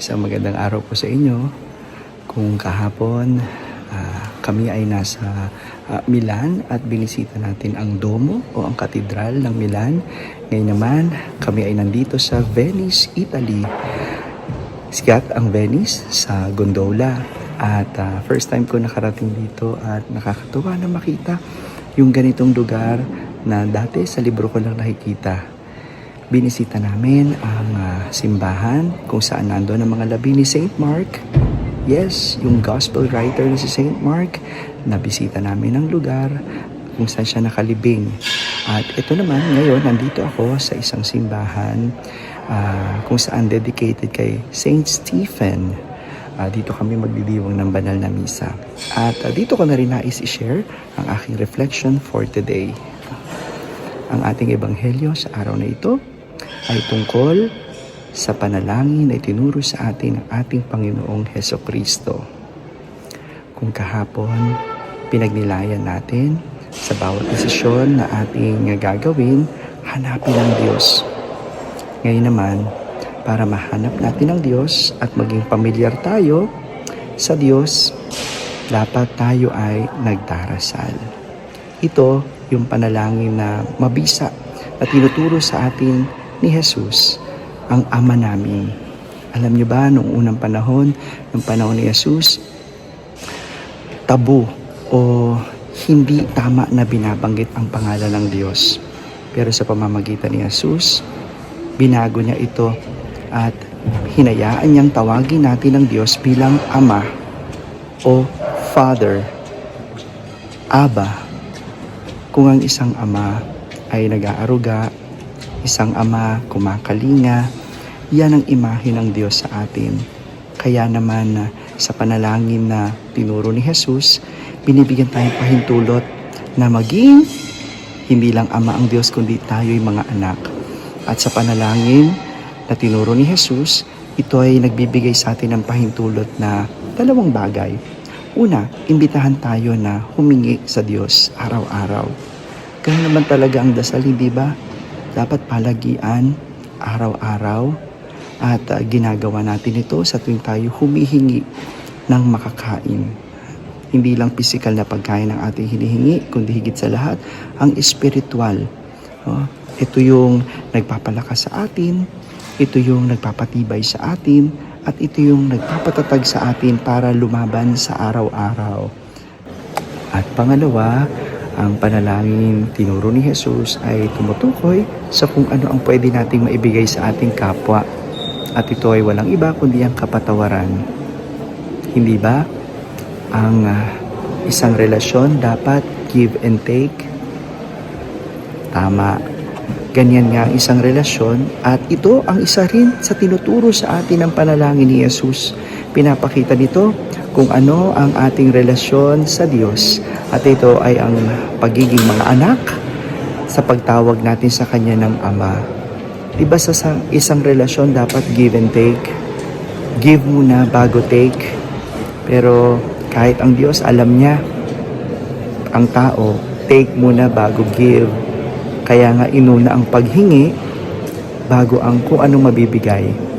Magandang araw po sa inyo. Kung kahapon ah, kami ay nasa ah, Milan at binisita natin ang Domo o ang Katedral ng Milan. Ngayon naman kami ay nandito sa Venice, Italy. Sikat ang Venice sa gondola at ah, first time ko nakarating dito at nakakatuwa na makita yung ganitong lugar na dati sa libro ko lang nakikita binisita namin ang ah, simbahan kung saan nandoon ang mga labi ni St. Mark. Yes, yung gospel writer ni si St. Mark, nabisita namin ang lugar kung saan siya nakalibing. At ito naman, ngayon, nandito ako sa isang simbahan ah, kung saan dedicated kay St. Stephen. Ah, dito kami magdidiwang ng banal na misa. At ah, dito ko na rin nais i-share ang aking reflection for today. Ang ating ebanghelyo sa araw na ito ay tungkol sa panalangin na itinuro sa atin ng ating Panginoong Heso Kristo. Kung kahapon, pinagnilayan natin sa bawat desisyon na ating gagawin, hanapin ang Diyos. Ngayon naman, para mahanap natin ang Diyos at maging pamilyar tayo sa Diyos, dapat tayo ay nagdarasal. Ito yung panalangin na mabisa na tinuturo sa atin ni Jesus, ang Ama namin. Alam niyo ba, noong unang panahon, ng panahon ni Jesus, tabu o hindi tama na binabanggit ang pangalan ng Diyos. Pero sa pamamagitan ni Jesus, binago niya ito at hinayaan niyang tawagin natin ang Diyos bilang Ama o Father, Aba. Kung ang isang ama ay nag-aaruga, isang ama kumakalinga, yan ang imahe ng Diyos sa atin. Kaya naman na sa panalangin na tinuro ni Jesus, binibigyan tayong pahintulot na maging hindi lang ama ang Diyos kundi tayo'y mga anak. At sa panalangin na tinuro ni Jesus, ito ay nagbibigay sa atin ng pahintulot na dalawang bagay. Una, imbitahan tayo na humingi sa Diyos araw-araw. Ganun naman talaga ang dasal, hindi ba? Dapat palagian araw-araw at uh, ginagawa natin ito sa tuwing tayo humihingi ng makakain. Hindi lang physical na pagkain ang ating hinihingi, kundi higit sa lahat, ang spiritual. Oh, ito yung nagpapalakas sa atin, ito yung nagpapatibay sa atin, at ito yung nagpapatatag sa atin para lumaban sa araw-araw. At pangalawa, ang panalangin tinuro ni Jesus ay tumutukoy sa kung ano ang pwede nating maibigay sa ating kapwa. At ito ay walang iba kundi ang kapatawaran. Hindi ba? Ang ah, isang relasyon dapat give and take. Tama. Ganyan nga ang isang relasyon at ito ang isa rin sa tinuturo sa atin ng panalangin ni Jesus. Pinapakita nito kung ano ang ating relasyon sa Diyos at ito ay ang pagiging mga anak sa pagtawag natin sa Kanya ng Ama. Diba sa sa- isang relasyon dapat give and take? Give muna bago take. Pero kahit ang Diyos alam niya, ang tao, take muna bago give. Kaya nga inuna ang paghingi bago ang kung ano mabibigay.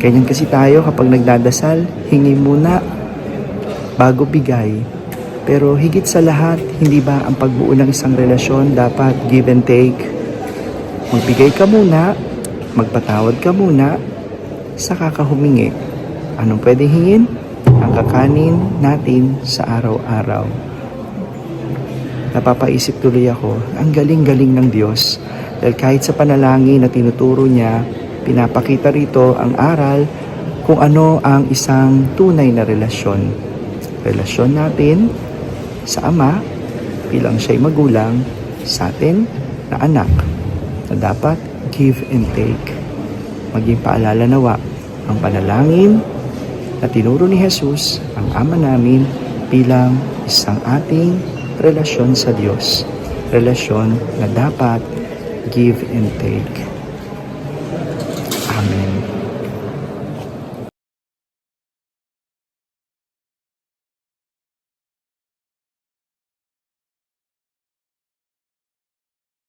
Ganyan kasi tayo kapag nagdadasal, hingi muna bago bigay. Pero higit sa lahat, hindi ba ang pagbuo ng isang relasyon dapat give and take? Magbigay ka muna, magpatawad ka muna, saka ka humingi. Anong pwedeng hingin? Ang kakanin natin sa araw-araw. Napapaisip tuloy ako, ang galing-galing ng Diyos. Dahil kahit sa panalangin na tinuturo niya, pinapakita rito ang aral kung ano ang isang tunay na relasyon. Relasyon natin sa Ama bilang siya'y magulang sa atin na anak na dapat give and take. Maging paalala nawa ang panalangin na tinuro ni Jesus ang Ama namin bilang isang ating relasyon sa Diyos. Relasyon na dapat give and take. Amen.